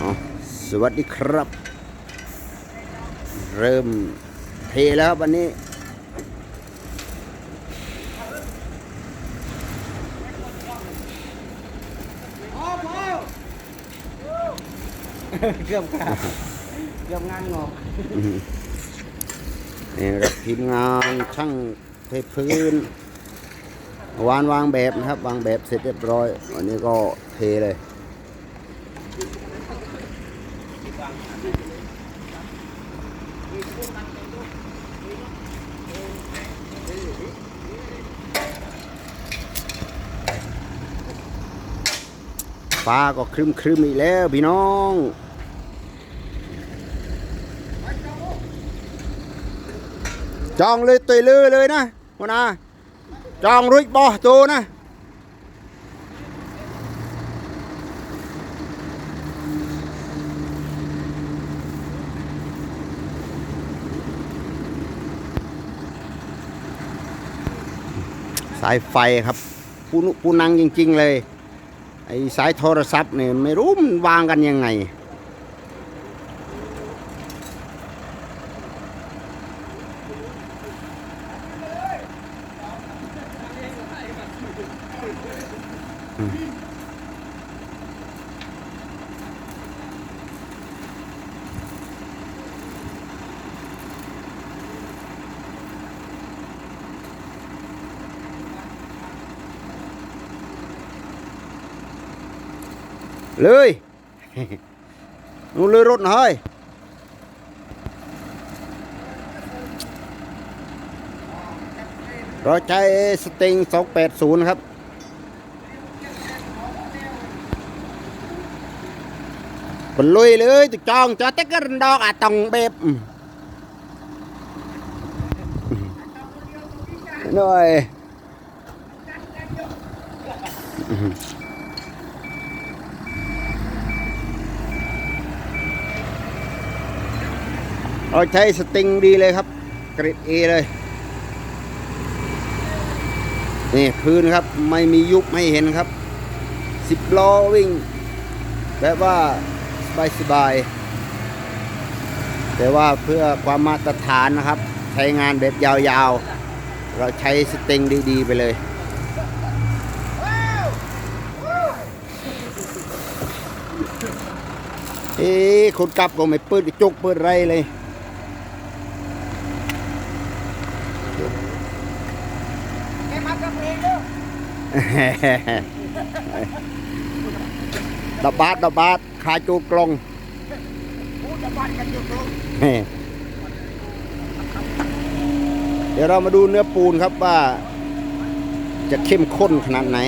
อ๋อสวัสดีครับ เริ่มเทแล้วครับวันนี้ เกือบขาดเกือบงานงอกนี่ครับทีมงานช่างเทพื้นวานวางแบบนะครับ วางแบบเสร็จเรียบร้อย วันนี้ก็เทเลย ฟ้าก็ครึมครึมอีกแล้วพี่น้องจองเลยตุยลือเลยนะหัวหน้าจองรุยบอตัวนะสายไฟครับผู้นุผู้นังจริง ๆ เลย ไอ้สายโทรศัพท์เนี่ยไม่รู้มันวางกันยังไง เลยนู่นเลยรถหน่อยเราใช้สติง280 ครับปนลุยเลยตุจองจอเต็กกระดอกอะตองเบบ หน่อย เราใช้สติงดีเลยครับ กริดเอเลย นี่พื้นครับไม่มียุบไม่เห็นครับสิบล้อวิ่ง แบบว่าสบายสบายๆแต่ว่าเพื่อความมาตรฐานนะครับ ใช้งานแบบยาวๆ เราใช้สติงดีๆไปเลยเอ๊ะคนกลับก็ไม่เปิดกระจกเปิดไรเลย แกมากับเพลงเด้อ ดอกบาทดอกบาทขาจูกลงพูดจะบ้านกันอยู่ตรงเดี๋ยวเรามาดูเนื้อปูนครับว่า จะเข้มข้นขนาดไหน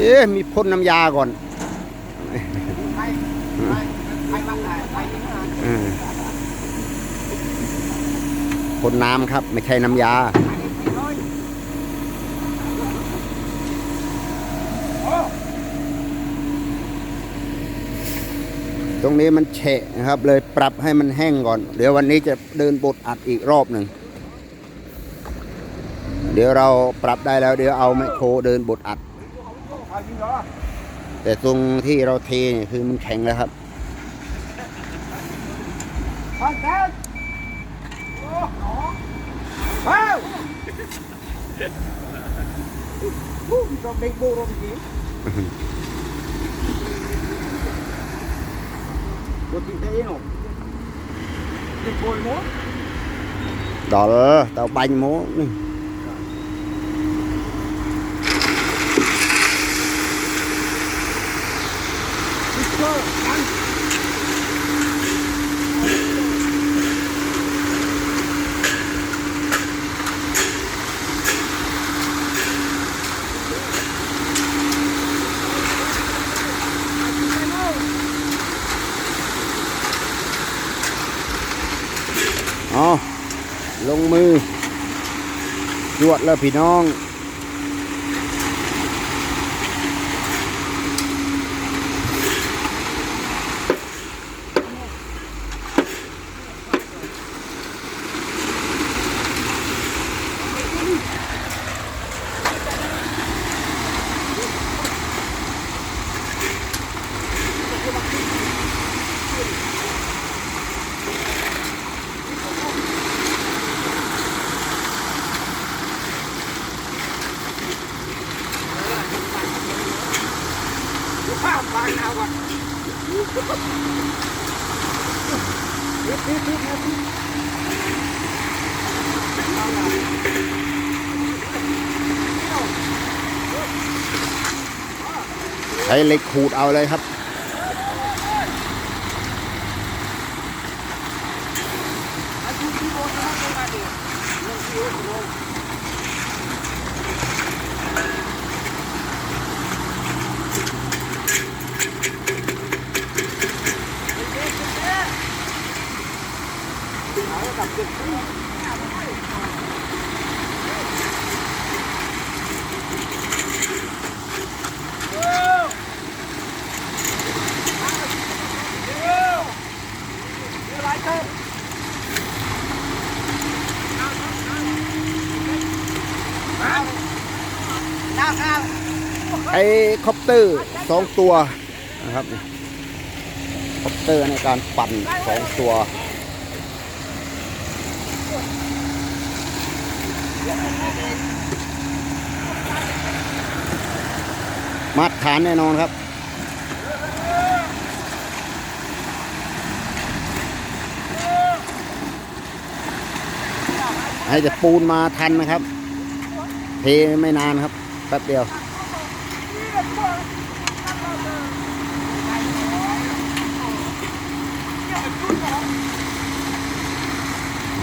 เอ๊ะมีพ่นน้ำยาก่อนพ่นน้ำครับ ไม่ใช่น้ำยาตรงนี้มันเฉะนะครับ เลยปรับให้มันแห้งก่อน เดี๋ยววันนี้จะเดินบดอัดอีกรอบหนึ่ง เดี๋ยวเราปรับได้แล้ว เดี๋ยวเอาไมคโครเดินบดอัด แต่ตรงที่เราเทเนี่ยคือมันแข็งแล้วครับพันแก้วโอ้โหว้าวฮู้จบเด็กโบรมจริงรถติดเองหรอเด็กโบยมั้ง đó là tao bánh mố này. มิสเตอร์กัน อ๋อลงมือจวดแล้วพี่น้อง บานาวัดทิศทิศทิศนะทิศใช้เหล็กขูดเอาเลยครับอาทิตย์ที่โบนนะตรงนั้นดิลงที่โบนำน้ำ ไอ้ คอปเตอร์สองตัวนะครับคอปเตอร์ในการปั่นสองตัวมาตรฐานแน่นอนครับให้จะปูนมาทันนะครับ เทไม่นานครับแป๊บเดียว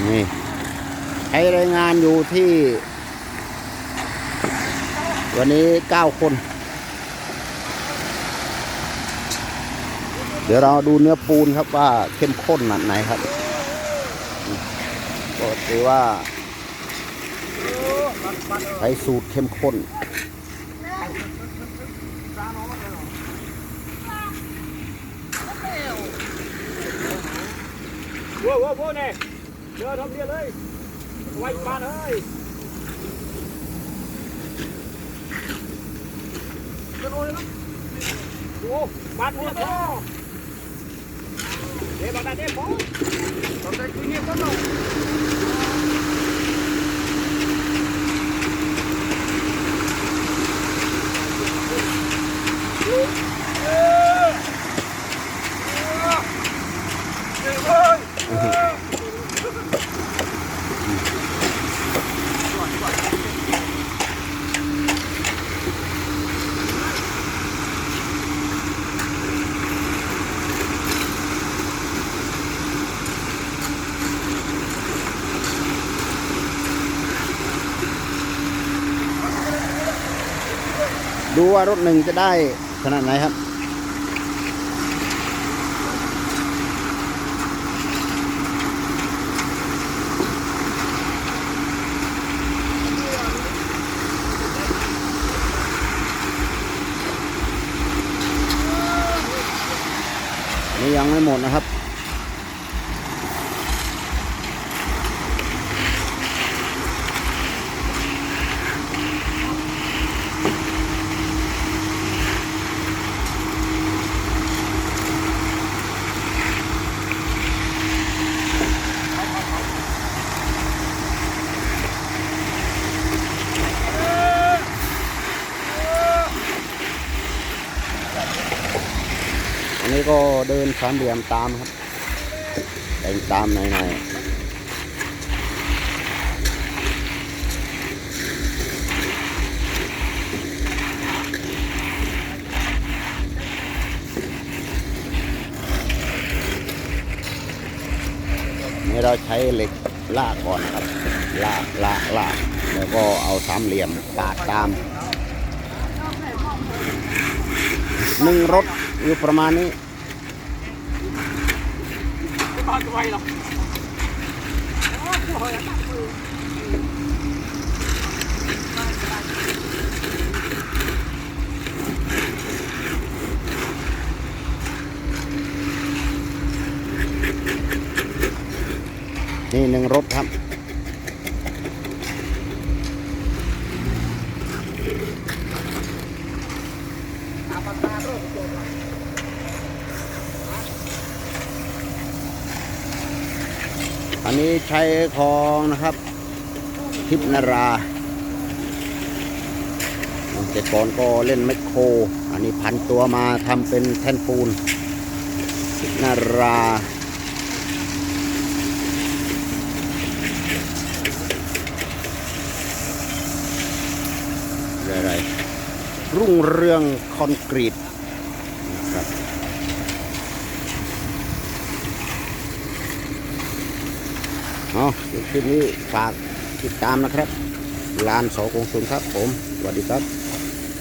นี่ ใช้แรงงานอยู่ที่ วันนี้เก้าคน เดี๋ยวเราดูเนื้อปูนครับว่าเข้มข้นขนาดไหนครับก็ถือว่าใช้สูตรเข้มข้นว้าวว้าวเนี่ยเดี๋ยวทำเรียเลยไว้บ้านเอ้ยจะโดนแล้วโอ้บ้านเนี่ย พ่อเดี๋ยวบ้านนั้นเนี่ยพ่อตอนแร ดูว่ารถหนึ่งจะได้ขนาดไหนครับ นี่ยังไม่หมดนะครับ นนี้ก็เดินสามเหลี่ยมตามครับแต่งตามหน่อยๆนี่เราใช้เหล็กลากก่อนนะครับ ลากลากลากแล้วก็เอาสามเหลี่ยมปาดตามหนึ่งรถ อยู่ประมาณนี้บ้านจะไว้หรอนี่หนึ่งรถครับ อันนี้ใช้ของนะครับ ทิพนาราเจะแต่ก่อนก็เล่นแมคโคร อันนี้พันตัวมาทำเป็นแท่นปูน ทิพนาราอะไรรุ่งเรืองคอนกรีตนะครับ เอาคลิปนี้ฝากติดตามนะครับลานโสกงสุนครับผมสวัสดีครับ